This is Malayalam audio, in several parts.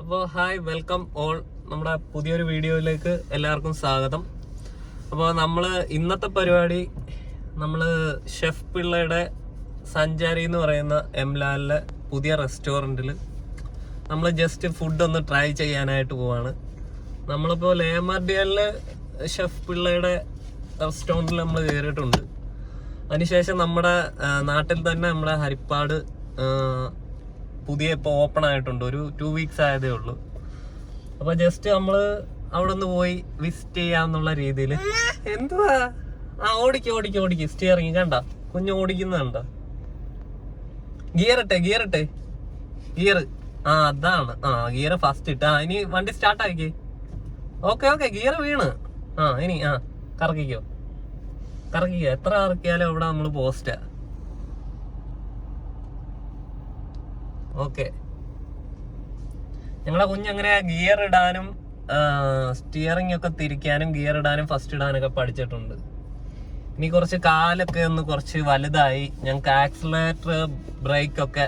അപ്പോൾ ഹായ് വെൽക്കം ഓൾ. നമ്മുടെ പുതിയൊരു വീഡിയോയിലേക്ക് എല്ലാവർക്കും സ്വാഗതം. അപ്പോൾ നമ്മൾ ഇന്നത്തെ പരിപാടി നമ്മൾ ഷെഫ് പിള്ളയുടെ സഞ്ചാരി എന്ന് പറയുന്ന എം എംലാലിലെ പുതിയ റെസ്റ്റോറന്റിൽ നമ്മൾ ജസ്റ്റ് ഫുഡ് ഒന്ന് ട്രൈ ചെയ്യാനായിട്ട് പോവാണ്. നമ്മളിപ്പോൾ ലേമാർഡിയലിൽ ഷെഫ് പിള്ളയുടെ റെസ്റ്റോറന്റിൽ നമ്മൾ കയറിയിട്ടുണ്ട് അതിനുശേഷം നമ്മുടെ നാട്ടിൽ തന്നെ നമ്മുടെ ഹരിപ്പാട് പുതിയ ഇപ്പോൾ ഓപ്പൺ ആയിട്ടുണ്ട്. ഒരു ടു വീക്സ് ആയതേ ഉള്ളൂ. അപ്പോൾ ജസ്റ്റ് നമ്മൾ അവിടെ ഒന്ന് പോയി വിസിറ്റ് ചെയ്യാന്നുള്ള രീതിയിൽ എന്തുവാ? ആ ഓടിക്ക ഓടിക്ക ഓടിക്ക. സ്റ്റിയറിങ് കണ്ട? കുഞ്ഞു ഓടിക്കുന്ന കണ്ട? ഗിയർ ഇട്ടെ ഗിയർ ഗിയർ ആ അതാണ്. ആ ഗിയർ ഫസ്റ്റ് ഇട്ട്. ആ ഇനി വണ്ടി സ്റ്റാർട്ട് ആക്കി ഓക്കെ ഓക്കെ ഗിയർ വീണ്. ആ ഇനി ആ കറക്കിക്കോ. കറക്കിക്കോ. എത്ര കറക്കിയാലും അവിടെ നമ്മൾ പോസ്റ്റാ ഓക്കെ ഞങ്ങളെ കുഞ്ഞങ്ങനെ ഗിയർ ഇടാനും സ്റ്റിയറിംഗ് ഒക്കെ തിരിക്കാനും ഗിയർ ഇടാനും ഫസ്റ്റ് ഇടാനൊക്കെ പഠിച്ചിട്ടുണ്ട്. ഇനി കുറച്ച് കാലൊക്കെ ഒന്ന് കുറച്ച് വലുതായി ഞങ്ങൾക്ക് ആക്സിലേറ്റർ ബ്രേക്ക് ഒക്കെ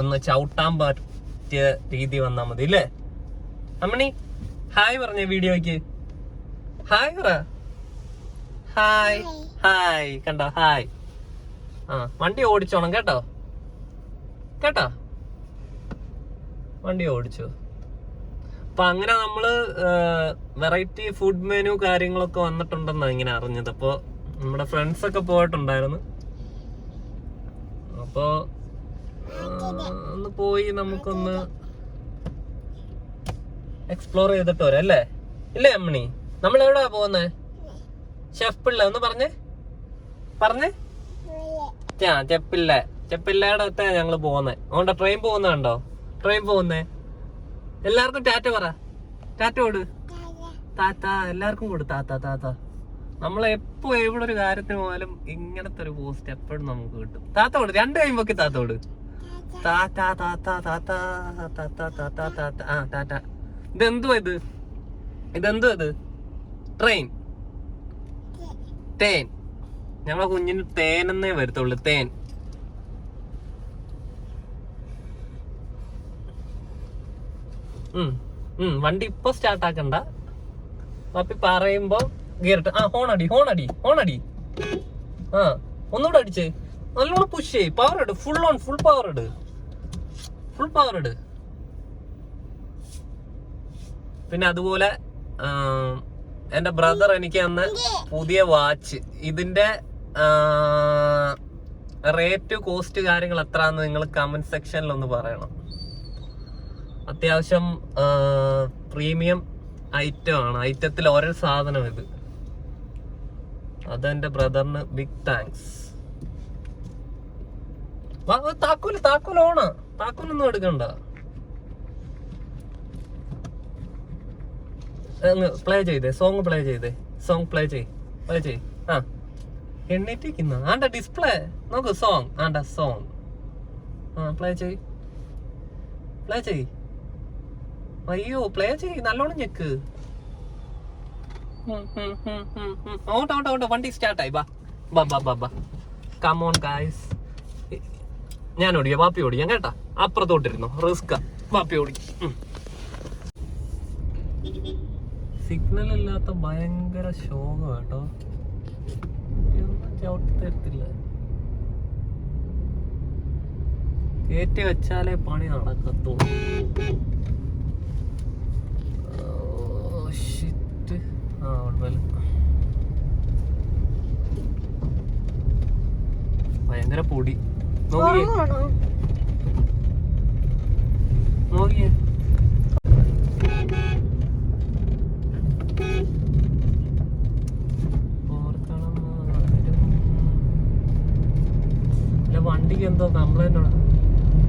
ഒന്ന് ചവിട്ടാൻ പറ്റിയ രീതി വന്നാൽ മതി ഇല്ലേ? അമ്മണി ഹായ് പറഞ്ഞ വീഡിയോയ്ക്ക്. ഹായ് പറ. ഹായ് ഹായ് കണ്ടോ? ഹായ് ആ വണ്ടി ഓടിച്ചോണം കേട്ടോ? കേട്ടോ? വണ്ടി ഓടിച്ചു. അപ്പൊ അങ്ങനെ നമ്മൾ വെറൈറ്റി ഫുഡ് മെനു കാര്യങ്ങളൊക്കെ വന്നിട്ടുണ്ടെന്ന് ഇങ്ങനെ അറിഞ്ഞത്. അപ്പൊ നമ്മുടെ ഫ്രണ്ട്സ് ഒക്കെ പോയിട്ടുണ്ടായിരുന്നു. അപ്പൊ ഒന്ന് പോയി നമുക്കൊന്ന് എക്സ്പ്ലോർ ചെയ്തിട്ട് വരാം അല്ലേ? ഇല്ലേ അമ്മണി? നമ്മൾ എവിടെയാ പോകുന്നേ ഷെഫ് പിള്ള ഒന്ന് പറഞ്ഞേ. പറഞ്ഞേ. ആ ചെപ്പില്ല അടുത്താണ് ഞങ്ങൾ പോകുന്നത് അതുകൊണ്ട് ട്രെയിൻ പോകുന്ന കണ്ടോ ട്രെയിൻ പോകുന്നേ? എല്ലാവർക്കും ടാറ്റ പറ. ടാറ്റ കൊടു. താത്ത എല്ലാവർക്കും കൊടു. താത്ത താത്ത. നമ്മൾ എപ്പോ എവിടെ ഒരു കാര്യത്തിന് പോയാലും ഇങ്ങനത്തെ ഒരു പോസ്റ്റ് എപ്പോഴും നമുക്ക് കിട്ടും. താത്ത കൊടു. രണ്ട് കഴിയുമ്പോക്കെ താത്ത കൊടു. താത്ത താത്ത താത്ത താത്ത താത്ത താത്ത ആ താത്ത. ഇതെന്തുവാ ഇത്? ഇത്? ട്രെയിൻ. തേൻ. ഞങ്ങളെ കുഞ്ഞിന് തേനെന്നേ വരത്തുള്ളൂ. തേൻ. വണ്ടി ഇപ്പൊ സ്റ്റാർട്ട് ആക്കണ്ട. പപ്പി പറയുമ്പോ ഗിയർട്ട് ആ ഹോണടി ഹോണടി ഹോണടി ആ ഒന്നുകൂടെ അടിച്ചേ. നല്ലോണം പുഷ് ചെയ് പവർ ഇട്. ഫുൾ ഓൺ ഫുൾ പവർ ഇട്. ഫുൾ പവർ ഇട്. പിന്നെ അതുപോലെ എന്റെ ബ്രദർ എനിക്ക് അന്ന് പുതിയ വാച്ച് ഇതിന്റെ റേറ്റ് കോസ്റ്റ് കാര്യങ്ങൾ എത്രയാന്ന് നിങ്ങൾ കമന്റ് സെക്ഷനിൽ ഒന്ന് പറയണം. അത്യാവശ്യം പ്രീമിയം ഐറ്റം ആണ്. ഐറ്റത്തിൽ ഓരോ സാധനം ഇത്. അതെന്റെ ബ്രദറിന് ബിഗ് താങ്ക്സ് താക്കോൽ താക്കോൽ ഓണ. താക്കോലൊന്നും എടുക്കണ്ട. പ്ലേ ചെയ്തേ സോങ് പ്ലേ ചെയ്തേ. സോങ് പ്ലേ ചെയ് പ്ലേ ചെയ്. ആ. എണ്ണീറ്റിരിക്കുന്ന. ആണ്ട ഡിസ്പ്ലേ നോക്ക് സോങ് ആണ്ട സോങ് ആ പ്ലേ ചെയ്. പ്ലേ ചെയ്. അയ്യോ പ്ലേ ചെയ് നല്ലോണം ഞെക്ക്. ഓട്ടോ ഓട്ടോ ഓട്ടോ വണ്ടി സ്റ്റാർട്ടായി ബാ ബാ ബാ ബാ ബാ കമോൺ ഗായ്സ് ഞാൻ ഓടിക്കാം വാപ്പി ഓടിക്കാം കേട്ടാ? അപ്പുറത്തോട്ടിരുന്നു റിസ്ക വാപ്പി ഓടി. സിഗ്നൽ ഇല്ലാത്ത ഭയങ്കര ശോകം കേട്ടോ. ചവിട്ടി തരത്തില്ല. കയറ്റി വെച്ചാലേ പണി നടക്കത്തുള്ളൂ. Shit. ആ, കുഴപ്പമില്ല. ഭയങ്കര പൊടി. നോക്കിയേ. നോക്കിയേ. വണ്ടിക്ക് എന്തോ കംപ്ലൈന്റ്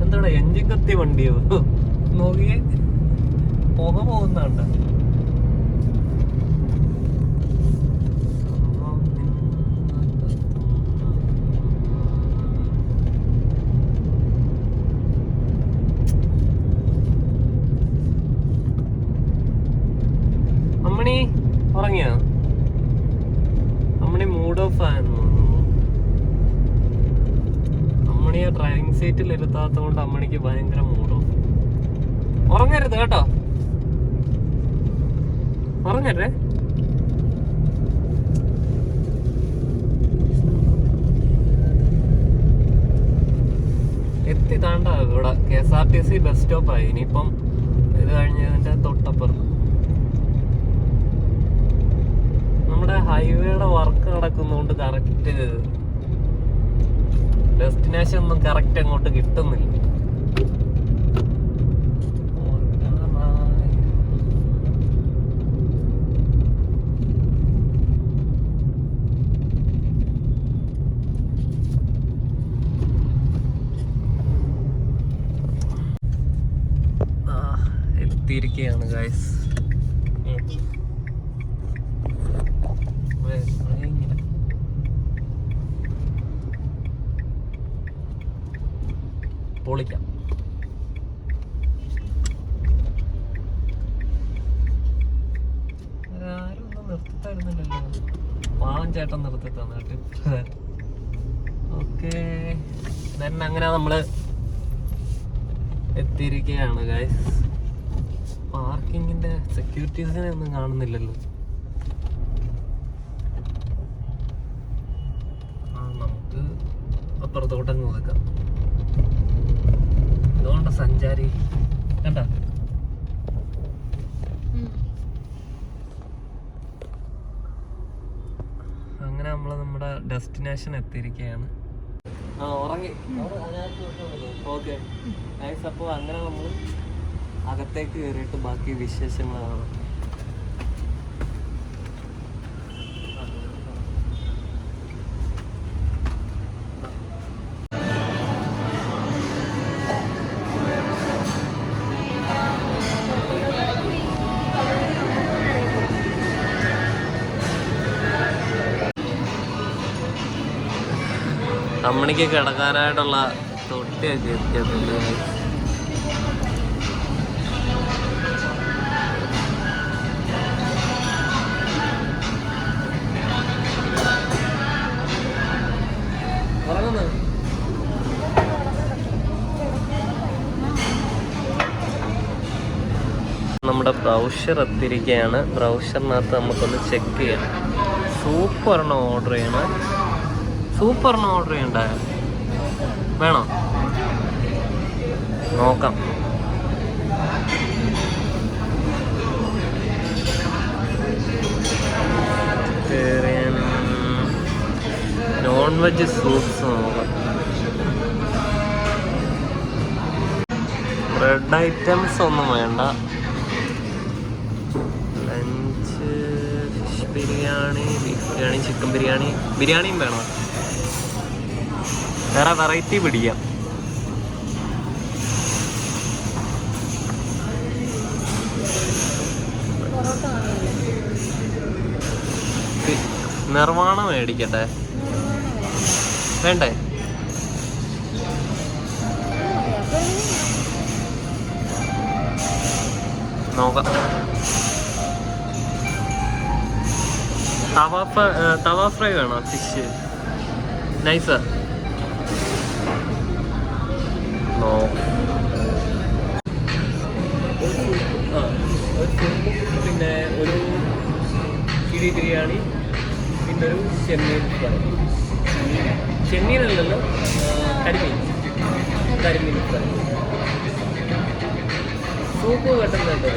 എന്താണ് എഞ്ചിൻ കത്തി വണ്ടിയോ? നോക്കിയേ. പുക പോകുന്നുണ്ട് അമ്മണി ഉറങ്ങിയോ അമ്മണി മൂഡ് ഓഫ് ആയെന്ന് തോന്നുന്നു അമ്മണിക്ക് ഭയങ്കര മൂഡ് ഉറങ്ങരുത് കേട്ടോ. ഉറങ്ങരുത്. എത്തി താണ്ട ഇവിടെ? K S R T C bus സ്റ്റോപ്പായി ഇനിയിപ്പം ഇത് കഴിഞ്ഞതിന്റെ തൊട്ടപ്പുറം നമ്മുടെ ഹൈവേയുടെ വർക്ക് നടക്കുന്നതുകൊണ്ട് കറക്റ്റ് ഡെസ്റ്റിനേഷൻ ഒന്നും കറക്റ്റ് അങ്ങോട്ട് കിട്ടുന്നില്ല ആ, എത്തിയിരിക്കുകയാണ് ഗൈസ് പൊളിക്കാം. ആരും ചേട്ടൻ നിർത്തി തന്നിട്ട് അങ്ങനെ നമ്മൾ എത്തിയിരിക്കുകയാണ് ഗൈസ് പാർക്കിങ്ങിന്റെ സെക്യൂരിറ്റീസിനെ ഒന്നും കാണുന്നില്ലല്ലോ നമുക്ക് അപ്പുറത്തോട്ടങ്ങ് ഒതുക്കാം. ഇതുകൊണ്ട് സഞ്ചാരി. കണ്ട? അങ്ങനെ നമ്മൾ നമ്മുടെ ഡെസ്റ്റിനേഷൻ എത്തിയിരിക്കുകയാണ്. ആ ഉറങ്ങി. ഓക്കെ. നൈസ് അപ്പോൾ അങ്ങനെ നമ്മൾ അകത്തേക്ക് കയറിയിട്ട് ബാക്കി വിശേഷങ്ങളാണ്? അമ്മണിക്ക് കിടക്കാനായിട്ടുള്ള തൊട്ടിയൊക്കെ എത്തിയിട്ടുണ്ട് ബ്രൗഷർ എത്തിയിരിക്കുകയാണ് ബ്രൗഷറിനകത്ത് നമുക്കൊന്ന് ചെക്ക് ചെയ്യാം. എണ്ണം ഓർഡർ ചെയ്യണം. എണ്ണം ഓർഡർ ചെയ്യണ്ടേ? വേണോ? നോക്കാം. നോൺ വെജ് സൂപ്സ് നോക്കാം. ബ്രെഡ് ഐറ്റംസ് ഒന്നും വേണ്ട. ബിരിയാണി ബീഫ് ബിരിയാണി ചിക്കൻ ബിരിയാണി ബിരിയാണിയും വേണോ? വേറെ വെറൈറ്റി പിടിക്കാം. നിർവാണം മേടിക്കട്ടെ. വേണ്ടേ? നോക്കാം. തവ തവ ഫ്രൈ വേണോ? ഫിഷ് നൈസ് നോ പിന്നെ ഒരു കിഴി ബിരിയാണി പിന്നെ ഒരു ചെമ്മീൻ ഫ്രൈ. ചെമ്മീനല്ലല്ലോ കരിമീൻ. കരിമീൻ ഫ്രൈ. സൂപ്പ് കിട്ടുന്നുണ്ട്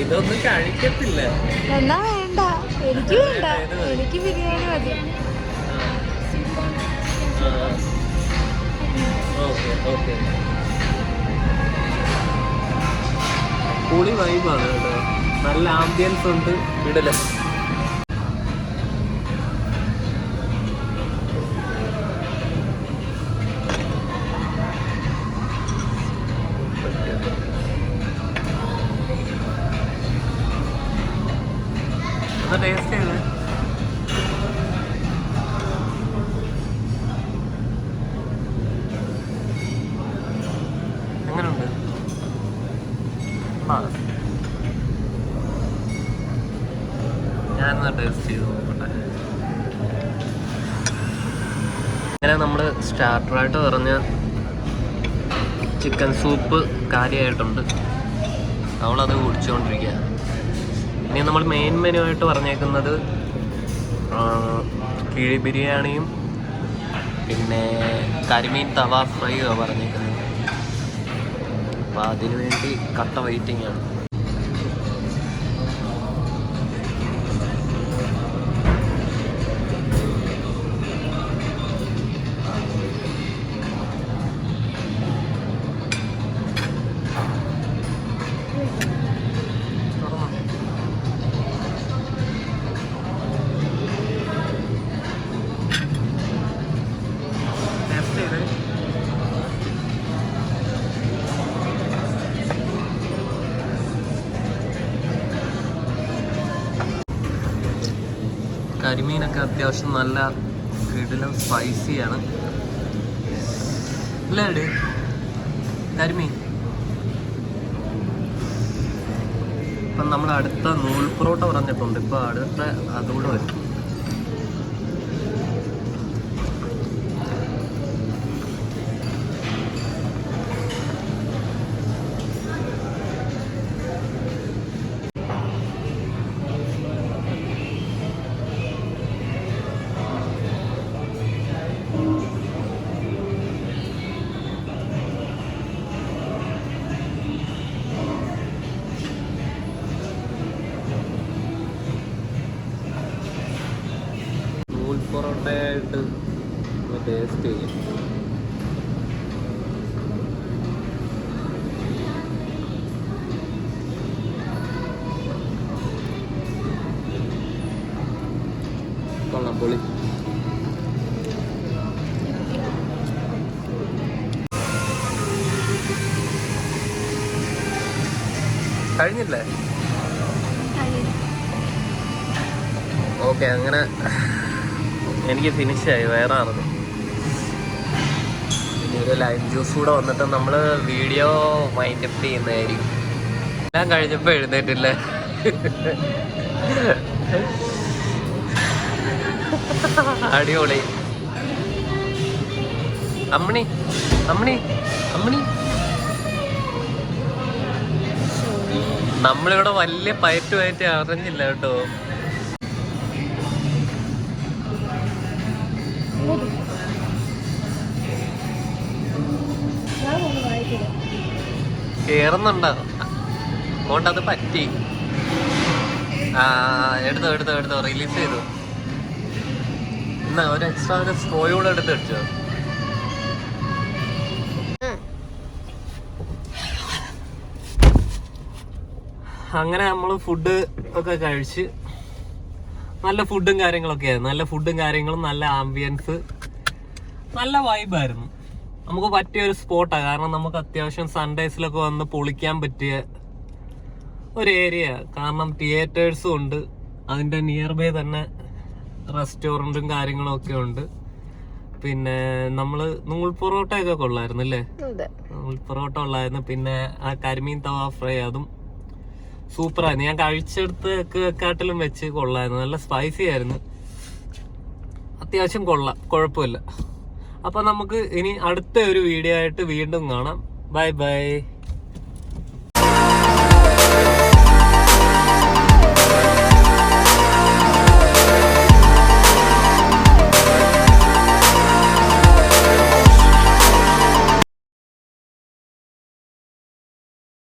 ഇതൊന്നും കഴിക്കത്തില്ല. എന്നാ വേണ്ട. എനിക്ക് വേണ്ട. എനിക്ക് ബിരിയാണി മതി. പൊളി വൈബാണ് കേട്ടോ. നല്ല ആംബിയൻസ് ഉണ്ട്. വിടൽ. നല്ല ടേസ്റ്റാണ് എങ്ങനെയുണ്ട് ഞാനൊന്ന് ടേസ്റ്റ് ചെയ്ത് നോക്കട്ടെ. അങ്ങനെ നമ്മൾ സ്റ്റാർട്ടറായിട്ട് പറഞ്ഞ ചിക്കൻ സൂപ്പ് കാര്യമായിട്ടുണ്ട്. നമ്മളത് കുടിച്ചുകൊണ്ടിരിക്കുകയാണ്. ഇനി നമ്മൾ മെയിൻ മെനു ആയിട്ട് പറഞ്ഞേക്കുന്നത് കിഴി ബിരിയാണിയും പിന്നെ കരിമീൻ തവ ഫ്രൈ പറഞ്ഞേക്കുന്നത്. അപ്പോൾ അതിനു വേണ്ടി കട്ട വെയിറ്റിംഗ് ആണ്. കരിമീനൊക്കെ അത്യാവശ്യം നല്ല കിടിലം സ്പൈസിയാണ് അല്ലേ കരിമീൻ. ഇപ്പം നമ്മൾ അടുത്ത നൂൽ പറഞ്ഞിട്ടുണ്ട്. ഇപ്പം അടുത്ത അതുകൂടെ വരും. പൊളി കഴിഞ്ഞില്ലേ ഓക്കെ അങ്ങനെ എനിക്ക് ഫിനിഷായി ആണത് ഇനി ഒരു ലൈം ജ്യൂസ് കൂടെ വന്നിട്ട് നമ്മൾ വീഡിയോ മൈൻഡ് അപ്പ് ചെയ്യുന്നതായിരിക്കും. എല്ലാം കഴിഞ്ഞപ്പോൾ എഴുന്നേറ്റില്ലേ? അടിപൊളി. അമ്മണി അമ്മണി അമ്മണി. നമ്മളിവിടെ വലിയ പയറ്റ് പയറ്റ് അറിഞ്ഞില്ല കേട്ടോ. കേറുന്നുണ്ടോ? അതുകൊണ്ട് അത് പറ്റി. ആ എടുത്തോ എടുത്തോ എടുത്തോ റിലീസ് ചെയ്തു. എന്നാ ഒരു എക്സ്ട്രാ ഒരു എടുത്ത് അടിച്ചോ. അങ്ങനെ നമ്മൾ ഫുഡ് ഒക്കെ കഴിച്ച് നല്ല ഫുഡും കാര്യങ്ങളൊക്കെ ആയിരുന്നു. നല്ല ഫുഡും കാര്യങ്ങളും നല്ല ആംബിയൻസ് നല്ല വൈബായിരുന്നു നമുക്ക് പറ്റിയ ഒരു സ്പോട്ടാണ് കാരണം നമുക്ക് അത്യാവശ്യം സൺഡേസിലൊക്കെ വന്ന് പൊളിക്കാൻ പറ്റിയ ഒരു ഏരിയ കാരണം തിയേറ്റേഴ്സും ഉണ്ട്. അതിന്റെ നിയർ ബൈ തന്നെ റെസ്റ്റോറന്റും കാര്യങ്ങളും ഒക്കെ ഉണ്ട്. പിന്നെ നമ്മൾ നൂൽ പൊറോട്ടയൊക്കെ കൊള്ളായിരുന്നു അല്ലേ നൂൽ പൊറോട്ട ഉള്ളായിരുന്നു പിന്നെ ആ കരിമീൻ തവ ഫ്രൈ അതും സൂപ്പറായിരുന്നു. ഞാൻ കഴിച്ചെടുത്ത് വെച്ച് കൊള്ളായിരുന്നു. നല്ല സ്പൈസി ആയിരുന്നു. അത്യാവശ്യം കൊള്ളാം കുഴപ്പമില്ല. അപ്പൊ നമുക്ക് ഇനി അടുത്ത ഒരു വീഡിയോ ആയിട്ട് വീണ്ടും കാണാം. Bye bye